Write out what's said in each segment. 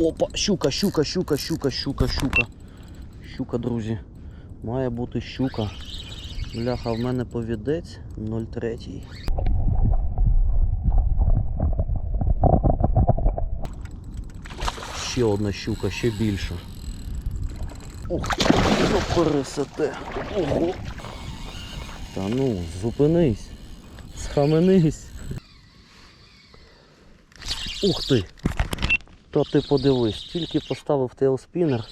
Опа, щука, щука, щука, щука, щука, щука. Щука, друзі. Має бути щука. Бляха, в мене повідець 03. Ще одна щука, ще більша. Що пересете. Ого. Та ну, зупинись. Схаменись. Ух ти! То ти подивись, тільки поставив тейлспінер.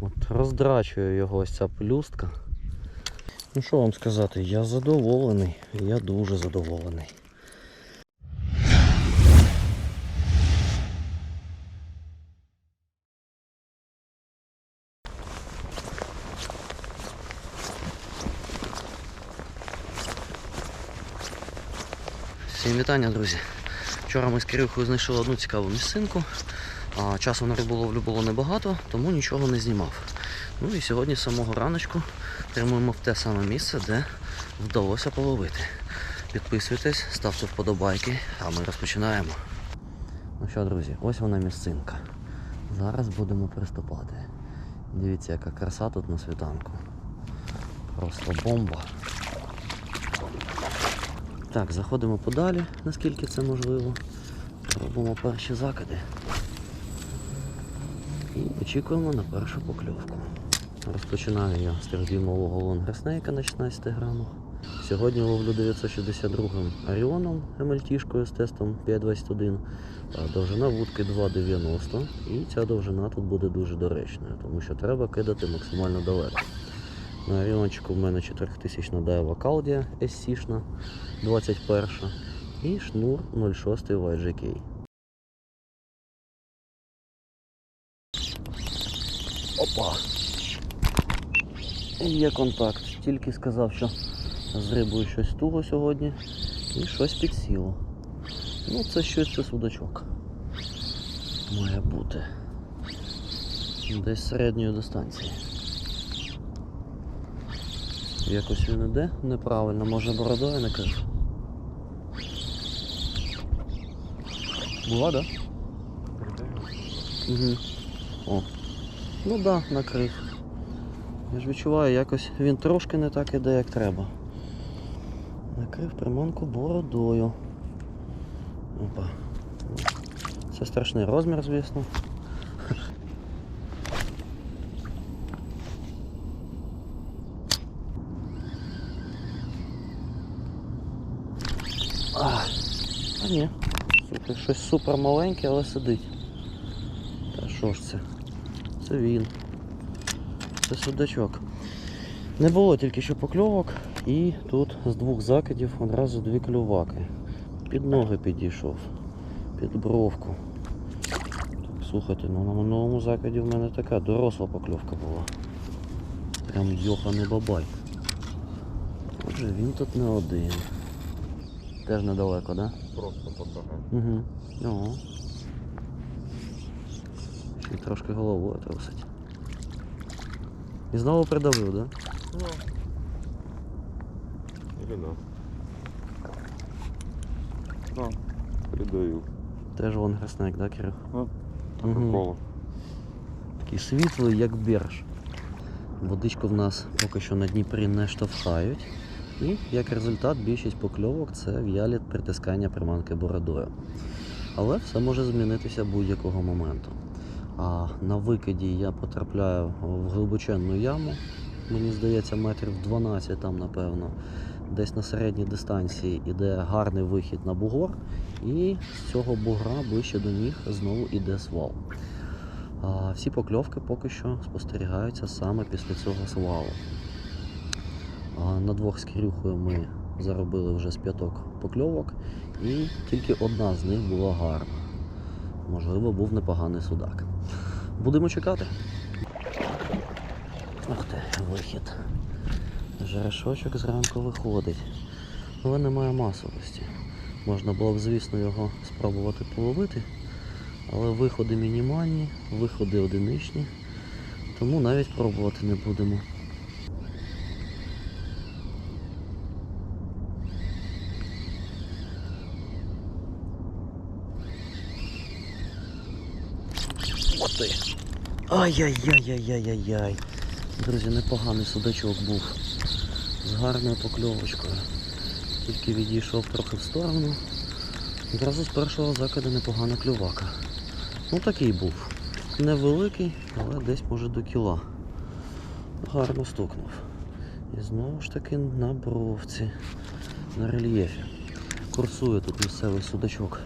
От роздрачує його ось ця плюстка. Ну що вам сказати, я задоволений, я дуже задоволений. Всім вітання, друзі. Вчора ми з Кирюхою знайшли одну цікаву місцинку. Часу на риболовлю було небагато, тому нічого не знімав. Ну і сьогодні з самого раночку прямуємо в те саме місце, де вдалося половити. Підписуйтесь, ставте вподобайки, а ми розпочинаємо. Ну що, друзі, ось вона місцинка. Зараз будемо приступати. Дивіться, яка краса тут на світанку. Просто бомба. Так, заходимо подалі, наскільки це можливо. Робимо перші закиди. І очікуємо на першу покльовку. Розпочинаю я з 3-дюймового лонгреснейка на 16 грамах. Сьогодні ловлю 962 Оріоном МЛТшкою з тестом 521. Довжина вудки 2,90 і ця довжина тут буде дуже доречною, тому що треба кидати максимально далеко. На Оріончику в мене 4000 Daiwa Caldia SC-шна 21 і шнур 06 YGK. Опа! Є контакт. Тільки сказав, що з рибою щось туго сьогодні і щось підсіло. Ну, це щось це судачок. Має бути. Десь середньої дистанції. Якось він іде неправильно, може бородою накрив. Була, да? Угу. О. Ну да, накрив. Я ж відчуваю, якось він трошки не так іде, як треба. Накрив приманку бородою. Опа. Це страшний розмір, звісно. А ні. Слухай, щось супер маленьке, але сидить. Та що ж це? Це він. Це судачок. Не було тільки що покльовок, і тут з двох закидів одразу дві клюваки. Під ноги підійшов, під бровку. Слухайте, ну на минулому закиді в мене така доросла покльовка була. Прям йоханий бабай. Отже, він тут не один. Теж недалеко, так? Да? Просто подбагав. Угу. Ого. Ще й трошки головою трусить. І знову придавив, да? Ну. Или на. Да, придаю. Теж вон гресник, да, Кирил? Ну. Кока-кола. Такий світлий, як берж. Водичку в нас поки що на Дніпрі не штовхають. І як результат більшість покльовок це в'ялі притискання приманки бородою. Але все може змінитися будь-якого моменту. А на викиді я потрапляю в глибоченну яму, мені здається, метрів 12 там, напевно. Десь на середній дистанції іде гарний вихід на бугор, і з цього бугра ближче до ніг знову іде свал. А всі покльовки поки що спостерігаються саме після цього свалу. На двох з Кирюхою ми заробили вже з п'яток покльовок, і тільки одна з них була гарна. Можливо, був непоганий судак. Будемо чекати. Ах ти, вихід. Жерешочок зранку виходить. Але немає масовості. Можна було б, звісно, його спробувати половити, але виходи мінімальні, виходи одиничні, тому навіть пробувати не будемо. О ти! Ай-яй-яй-яй-яй-яй. Друзі, непоганий судачок був. З гарною покльовочкою. Тільки відійшов трохи в сторону. Одразу з першого закиду непогана клювака. Ну такий був. Невеликий, але десь може до кіла. Гарно стукнув. І знову ж таки на бровці, на рельєфі. Курсує тут місцевий судачок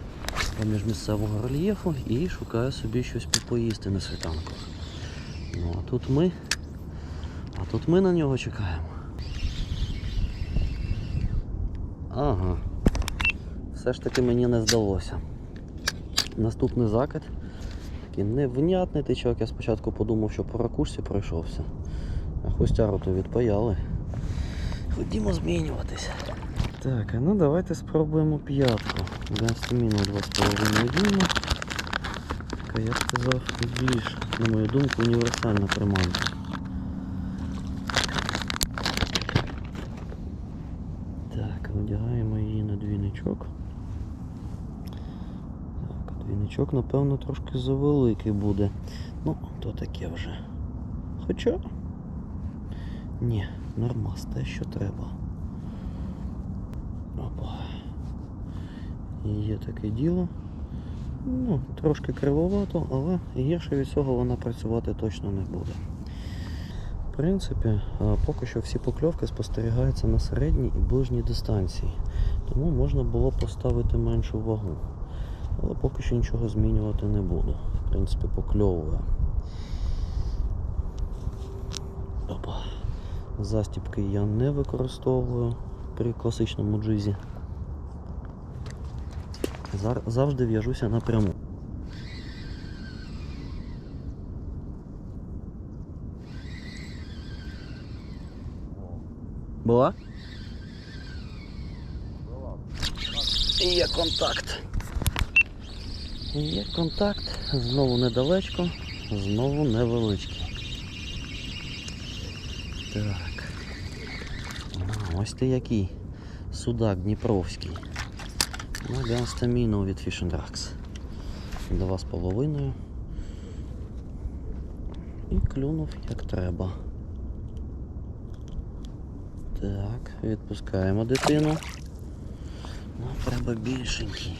поміж місцевого рельєфу і шукає собі щось поїсти на світанку. Ну а тут ми. А тут ми на нього чекаємо. Ага. Все ж таки мені не здалося. Наступний закид. Такий невнятний тичок. Я спочатку подумав, що по ракушці пройшовся. А хустяру то відпаяли. Ходімо змінюватися. Так, а ну давайте спробуємо п'ятку. Гастаміну 2,5 дюйма. Така, я б сказав, більш, на мою думку, універсальна приманка. Так, одягаємо її на двійничок. Так, двійничок, напевно, трошки завеликий буде. Ну, то таке вже. Хоча. Ні, нормас, те, що треба. Опа. І Є таке діло. Ну, трошки кривовато, але гірше від цього вона працювати точно не буде. В принципі, поки що всі покльовки спостерігаються на середній і ближній дистанції, тому можна було поставити меншу вагу. Але поки що нічого змінювати не буду. В принципі, покльовує. Опа. Застіпки я не використовую при класичному джизі. Завжди в'яжуся напряму. Була? Є контакт. Є контакт. Знову недалечко, знову невеличкий. Так. А, ось ти який. Судак Дніпровський. На Ганстаміну від Fishing Racks. Два з половиною. І клюнув як треба. Так, відпускаємо дитину. Ну, треба більшенький.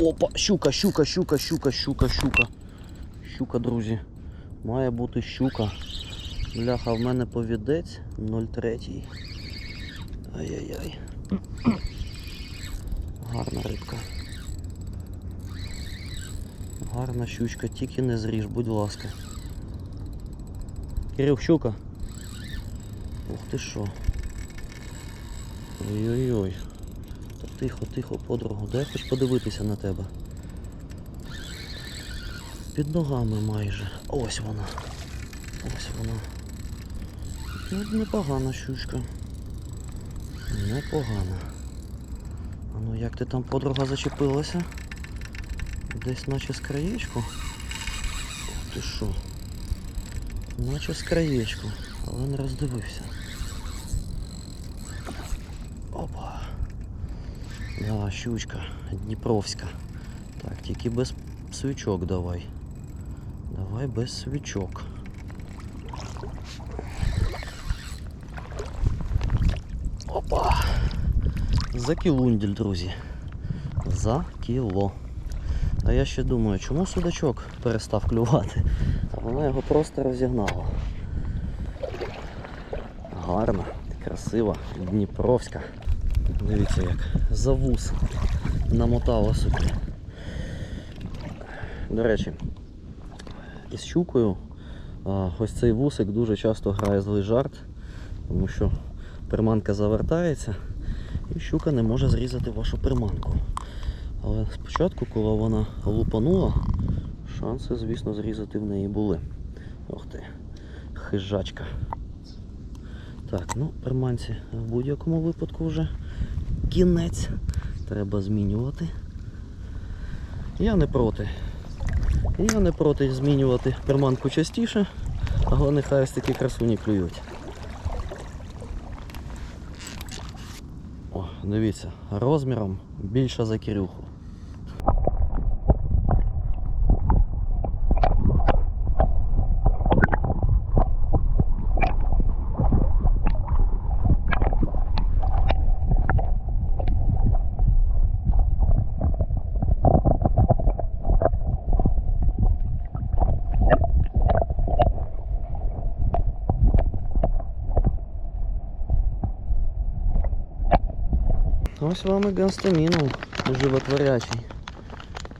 Опа, щука, щука, щука, щука, щука, щука. Щука, друзі. Має бути щука. Бляха, в мене повідець 0,3. Ай-яй-яй. Гарна рибка. Гарна щучка, тільки не зріж, будь ласка. Кирюх, щука. Ух ти що. Ой-ой-ой. Тихо, тихо, подругу, дай хоч подивитися на тебе. Під ногами майже. Ось вона. Ось вона. Ну, непогана щучка. Непогана. А ну як ти там подруга зачепилася? Десь наче з краєчку. Ти що? Наче з краєчку, але не роздивився. Опа. Да, щучка Дніпровська. Так, тільки без свічок давай. Давай без свічок. Опа! За кілунділь, друзі. За кіло. А я ще думаю, чому судачок перестав клювати? А вона його просто розігнала. Гарна, красива, Дніпровська. Дивіться як. За вус намотала собі. До речі, із щукою ось цей вусик дуже часто грає злий жарт, тому що приманка завертається і щука не може зрізати вашу приманку. Але спочатку, коли вона лупанула, шанси, звісно, зрізати в неї були. Ох ти, хижачка. Так, ну, приманці в будь-якому випадку вже кінець. Треба змінювати. Я не проти. Я не проти змінювати приманку частіше, але нехай ось такі красуні клюють. О, дивіться, розміром більше за Кирюху. Ось вам і животворячий.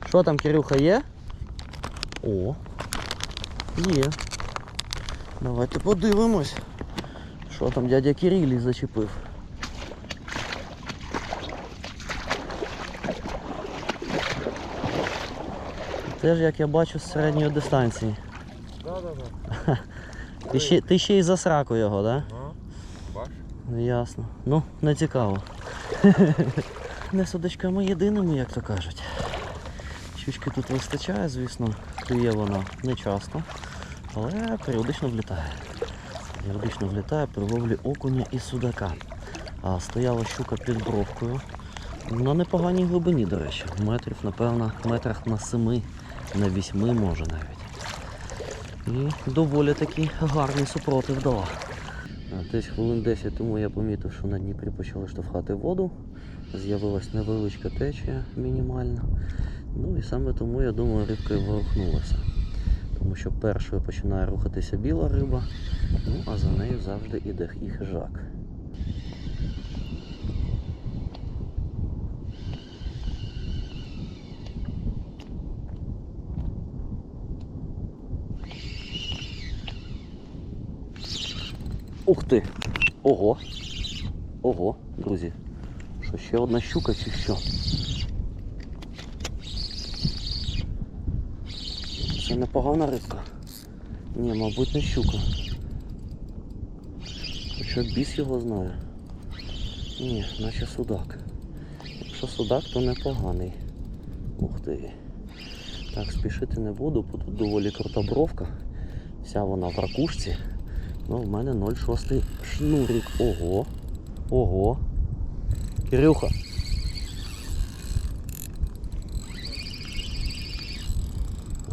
Що там, Кирюха, є? О, є. Давайте подивимось. Що там дядя Кирилій зачепив. Теж, як я бачу, з середньої дистанції. Да, да, да. Ти ще, ти ще й за сраку його, так? Да? Ага. Баш? Ясно. Ну, не цікаво. Не судочками єдиними, як то кажуть. Щучки тут вистачає, звісно, клює вона не часто, але періодично влітає. Періодично влітає при ловлі окуня і судака. А стояла щука під бровкою. На непоганій глибині, до речі. Метрів, напевно, метрах на семи, на вісьми може навіть. І доволі таки гарний супротив дала. Десь хвилин 10 тому я помітив, що на Дніпрі почали штовхати воду. З'явилась невеличка течія мінімальна. Ну і саме тому я думаю, рибка і ворухнулася. Тому що першою починає рухатися біла риба, ну а за нею завжди іде і хижак. Ух ти! Ого! Ого, друзі. Що ще одна щука чи що? Це непогана рибка. Ні, мабуть, не щука. Хоча біс його знає. Ні, наче судак. Якщо судак, то непоганий. Ух ти. Так, спішити не буду, бо тут доволі крута бровка. Вся вона в ракушці. Ну, в мене 0,6 шнурик. Ого. Ого. Кирюха.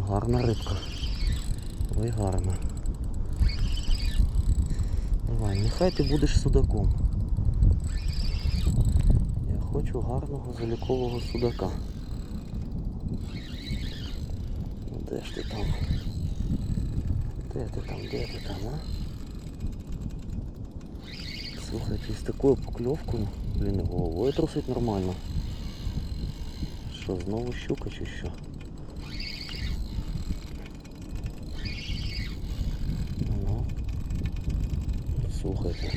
Гарна рибка. Ой, гарна. Давай, нехай ти будеш судаком. Я хочу гарного залікового судака. Де ж ти там? Де ти там, де ти там, а? Слухайте, з такою покльовкою, блін, головою трусить нормально. Що, знову щука чи що? Ну, слухайте,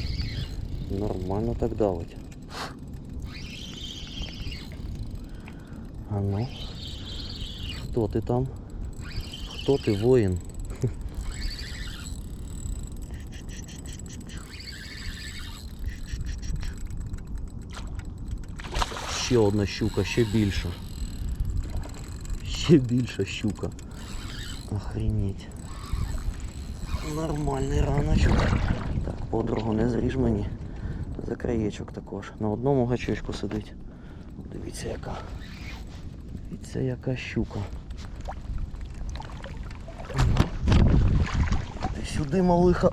нормально так давить. А ну, хто ти там? Хто ти воїн? Ще одна щука, ще більша. Ще більша щука. Охренеть. Нормальний раночок. Так, подругу не зріж мені. За краєчок також. На одному гачечку сидить. Дивіться яка. Дивіться яка щука. Ти сюди малиха.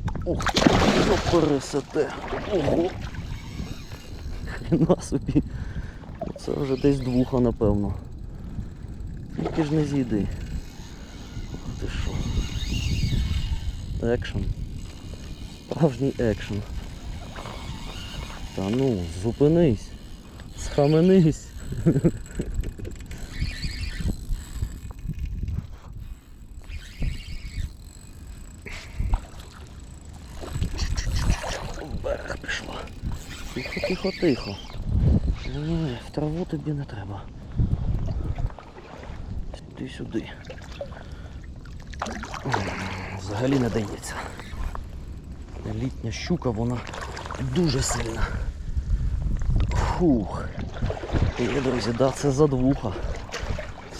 Що пересете. Ого. Хрена собі. Це вже десь двуха, напевно. Тільки ж не зійди. Ох ти що. Екшн. Справжній екшн. Та ну, зупинись. Схаменись. В берег пішла. Тихо, тихо, тихо. Траву тобі не треба. Ти сюди. Взагалі не дається. Літня щука, вона дуже сильна. Фух. І, друзі, да, це задвуха.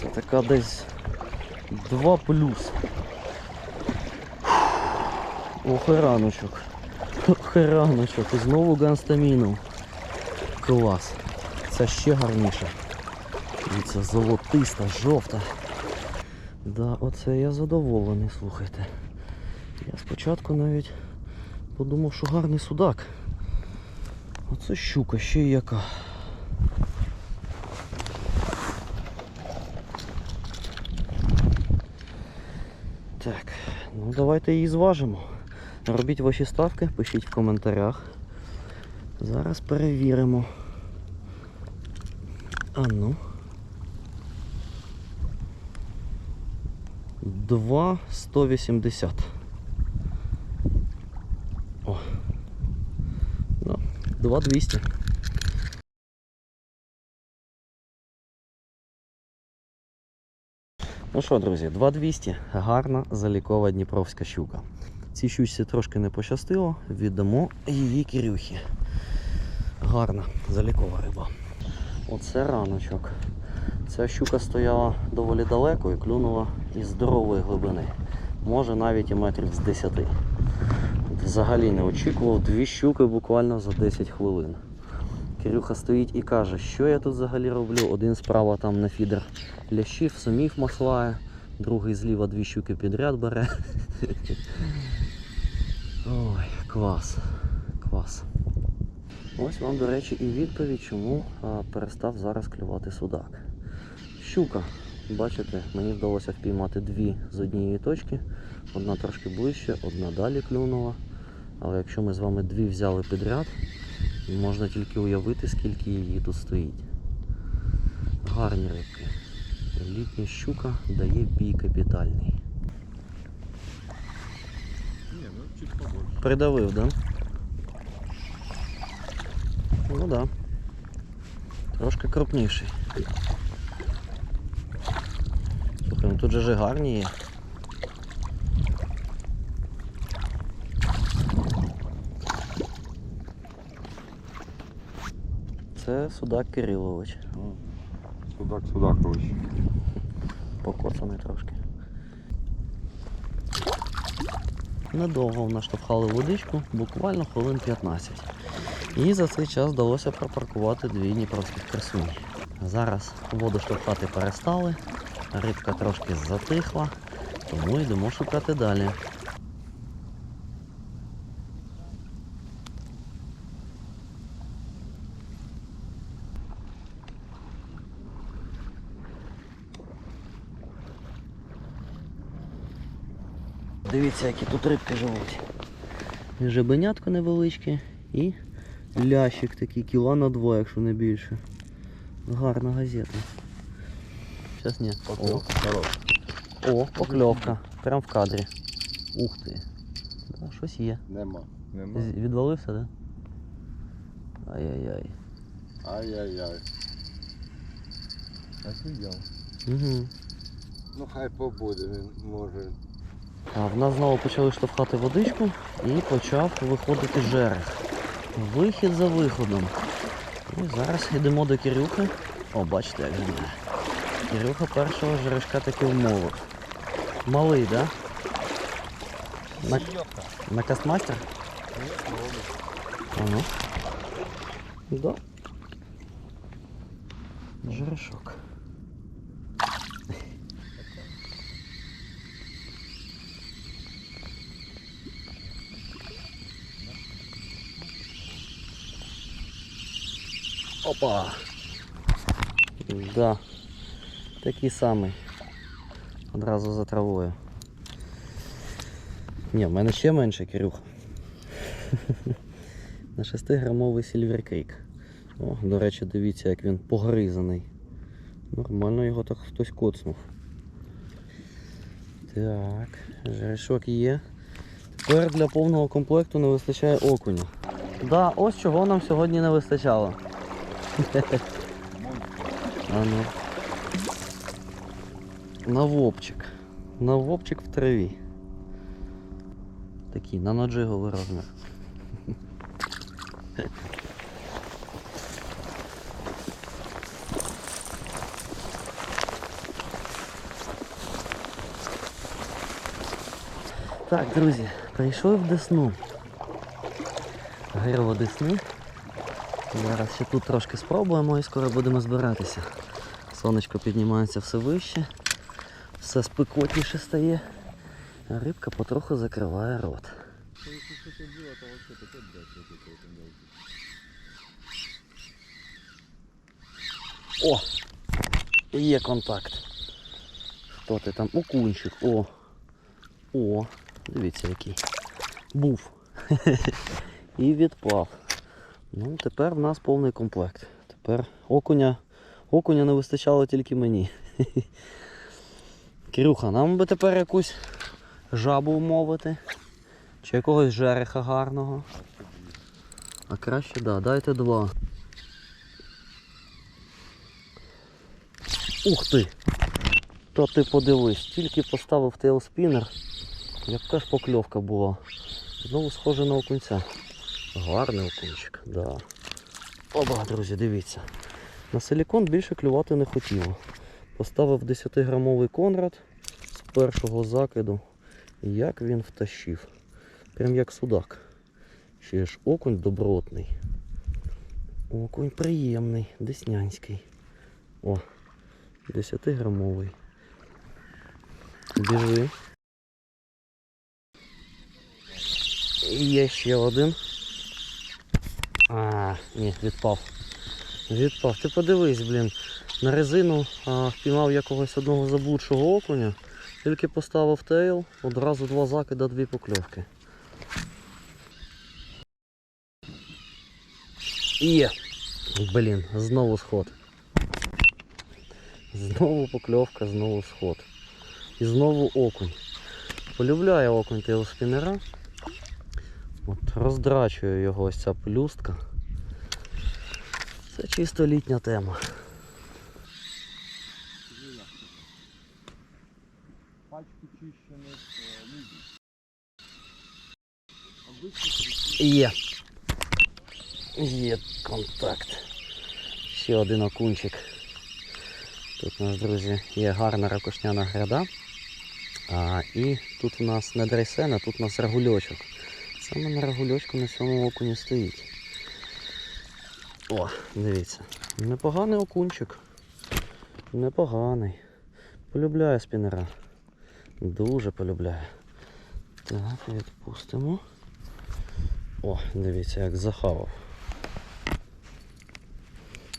Це така десь Два плюс. Ох, раночок. Ох, і раночок. І знову ганстаміном. Клас. Це ще гарніше. Дивіться, золотиста, жовта. Да, оце я задоволений, слухайте. Я спочатку навіть подумав, що гарний судак. Оце щука, ще й яка. Так, ну давайте її зважимо. Робіть ваші ставки, пишіть в коментарях. Зараз перевіримо. А ну. Два 180. О. Ну, 2200. Ну що, друзі, 2200. Гарна залікова дніпровська щука. Цій щучці трошки не пощастило, віддамо її Кирюхі. Гарна залікова риба. Оце раночок. Ця щука стояла доволі далеко і клюнула із здорової глибини. Може навіть і метрів з 10. Взагалі не очікував дві щуки буквально за 10 хвилин. Кирюха стоїть і каже, що я тут взагалі роблю. Один справа там на фідер лящів, сумів маслає, другий зліва дві щуки підряд бере. Ой, клас. Клас. Ось вам, до речі, і відповідь, чому перестав зараз клювати судак. Щука, бачите, мені вдалося впіймати дві з однієї точки. Одна трошки ближче, одна далі клюнула. Але якщо ми з вами дві взяли підряд, можна тільки уявити, скільки її тут стоїть. Гарні рибки. Літня щука дає бій капітальний. Ну. Придавив, да? Ну да. Трошки крупніший. Слухай, ну тут же гарні є. Це судак Кирилович. Судак, Судакович. Покоцаний трошки. Недовго наштовхали водичку, буквально хвилин 15. І за цей час вдалося пропаркувати дві дніпровських красуні. Зараз воду штовхати перестали, рибка трошки затихла, тому йдемо шукати далі. Дивіться, які тут рибки живуть. Жебенятко невеличке і лящик такий кіла на два, якщо не більше. Гарна газета. Зараз ні. О, о, покльовка. Прям в кадрі. Ух ти. Да, щось є. Нема. Нема. Відвалився, так? Да? Ай-яй-яй. Ай-яй-яй. Угу. Ну хай побуде, він може. А в нас знову почали штовхати водичку і почав виходити жерех. Вихід за виходом. І зараз йдемо до Кирюхи. О, бачите, як жде. Кирюха першого жерешка таки вмовив. Малий, да? На, на кастмастер? А ну. Да. Жерешок. Опа! Да. Такий самий. Одразу за травою. Ні, в мене ще менше, Кирюх. На 6-грамовий Silver Creek. О, до речі, дивіться, як він погризаний. Нормально його так хтось коцнув. Так, жерешок є. Тепер для повного комплекту не вистачає окуня. Да, ось чого нам сьогодні не вистачало. А ну. На вопчик. В траві. Такий на наджиговий розмір. Так, друзі, прийшов в Десну. Гирло Десни. Зараз ще тут трошки спробуємо і скоро будемо збиратися. Сонечко піднімається все вище, все спекотніше стає, рибка потроху закриває рот. О! Є контакт. Хто ти там? Окунчик. О! О! Дивіться який. Був. І відпав. Ну, тепер в нас повний комплект. Тепер окуня. Окуня не вистачало тільки мені. Кирюха, нам би тепер якусь жабу умовити. Чи якогось жереха гарного. А краще, да, дайте два. Ух ти! Та ти подивись, тільки поставив тейлспінер. Яка ж покльовка була. Знову схоже на окунця. Гарний окунчик, да. Оба, друзі, дивіться. На силікон більше клювати не хотіло. Поставив 10-грамовий конрад з першого закиду. Як він втащив. Прям як судак. Ще ж окунь добротний. Окунь приємний, деснянський. О, 10-грамовий. Біжи. І є ще один. А, ні, відпав. Відпав. Ти подивись, блін. На резину а, впіймав якогось одного заблудшого окуня. Тільки поставив тейл, одразу два закида, дві покльовки. Є. Блін, знову сход. Знову покльовка, знову сход. І знову окунь. Полюбляє окунь тейлспінера. От роздрачує його ось ця плюстка. Це чисто літня тема. Пачки чищених. Є. Є контакт. Ще один окунчик. Тут у нас, друзі, є гарна ракушняна гряда. А, і тут у нас не дрейсен, а тут у нас рагульочок. Саме на рагульочку на цьому окуні стоїть. О, дивіться. Непоганий окунчик. Непоганий. Полюбляє спінера. Дуже полюбляє. Так, відпустимо. О, дивіться, як захавав.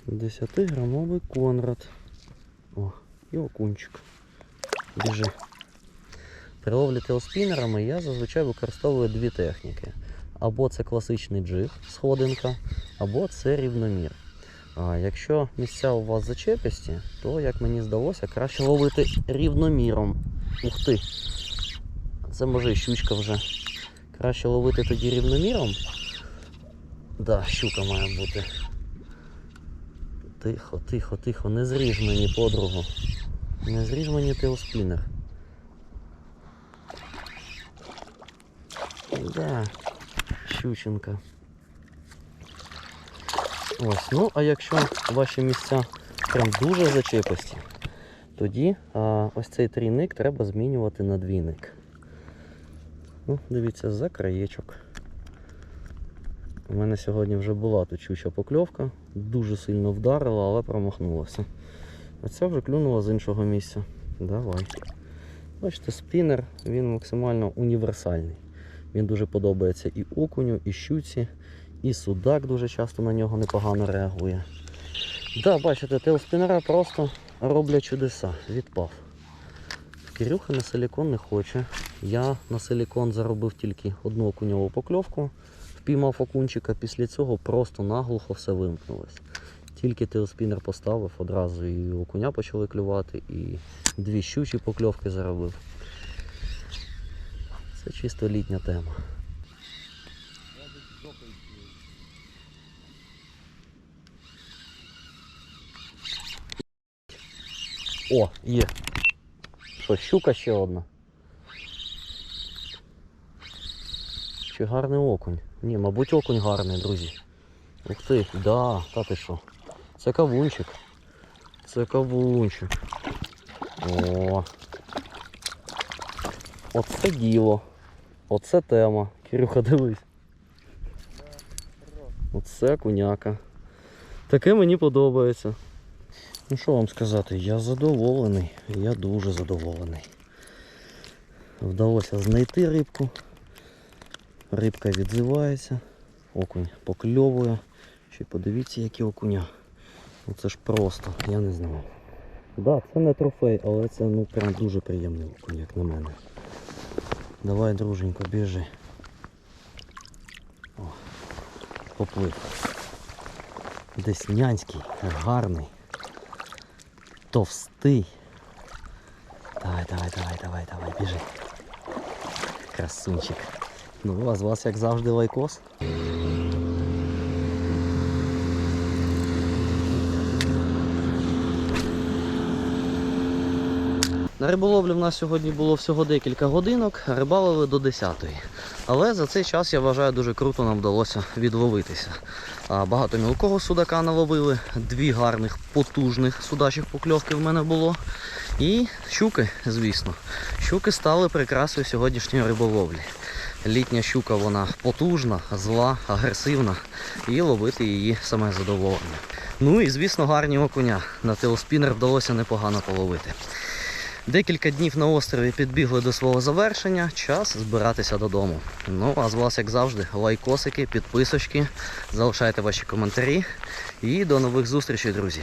10-грамовий конрад. О, і окунчик. Біжи. При ловлі теоспінерами я зазвичай використовую дві техніки. Або це класичний джиг, сходинка, або це рівномір. А якщо місця у вас зачеписті, то, як мені здалося, краще ловити рівноміром. Ух ти! Це може і щучка вже. Краще ловити тоді рівноміром. Да, щука має бути. Тихо, тихо, тихо, не зріж мені подругу. Не зріж мені теоспінер. Да, щученка. Ось, ну а якщо ваші місця прям дуже зачеписті, тоді а, ось цей трійник треба змінювати на двійник. Ну, дивіться, за краєчок. У мене сьогодні вже була тут чуча покльовка, дуже сильно вдарила, але промахнулася. Ця вже клюнула з іншого місця. Давай. Бачите, спінер, він максимально універсальний. Він дуже подобається і окуню, і щуці, і судак дуже часто на нього непогано реагує. Да, бачите, тейлспінера просто роблять чудеса. Відпав. Кирюха на силікон не хоче. Я на силікон заробив тільки одну окуньову покльовку, впіймав окунчика, після цього просто наглухо все вимкнулось. Тільки теоспінер поставив, одразу і окуня почали клювати, і дві щучі покльовки заробив. Це чисто літня тема. О, є. Що, щука ще одна. Чи гарний окунь? Ні, мабуть, окунь гарний, друзі. Ух ти, да, та ти що? Це кавунчик. Це кавунчик. О. Оце діло. Оце тема. Кирюха, дивись. Оце куняка. Таке мені подобається. Ну що вам сказати, я задоволений. Я дуже задоволений. Вдалося знайти рибку. Рибка відзивається. Окунь покльовує. Ще подивіться, які окуня. Ну це ж просто, я не знаю. Так, да, це не трофей, але це ну прям дуже приємний окунь, як на мене. Давай, друженько, біжи. О, поплив. Деснянський, гарний. Товстий. Давай, давай, давай, давай, давай, біжи. Красунчик. Ну, а з вас, як завжди, лайкос. На риболовлі в нас сьогодні було всього декілька годинок, рибалили до 10-ї. Але за цей час я вважаю дуже круто нам вдалося відловитися. Багато мілкого судака наловили, дві гарних потужних судачих покльовки в мене було. І щуки, звісно. Щуки стали прикрасою сьогоднішньої риболовлі. Літня щука вона потужна, зла, агресивна, і ловити її саме задоволення. Ну і звісно гарні окуня. На телеспінер вдалося непогано половити. Декілька днів на острові підбігли до свого завершення. Час збиратися додому. Ну а з вас, як завжди, лайкосики, підписочки, залишайте ваші коментарі. І до нових зустрічей, друзі.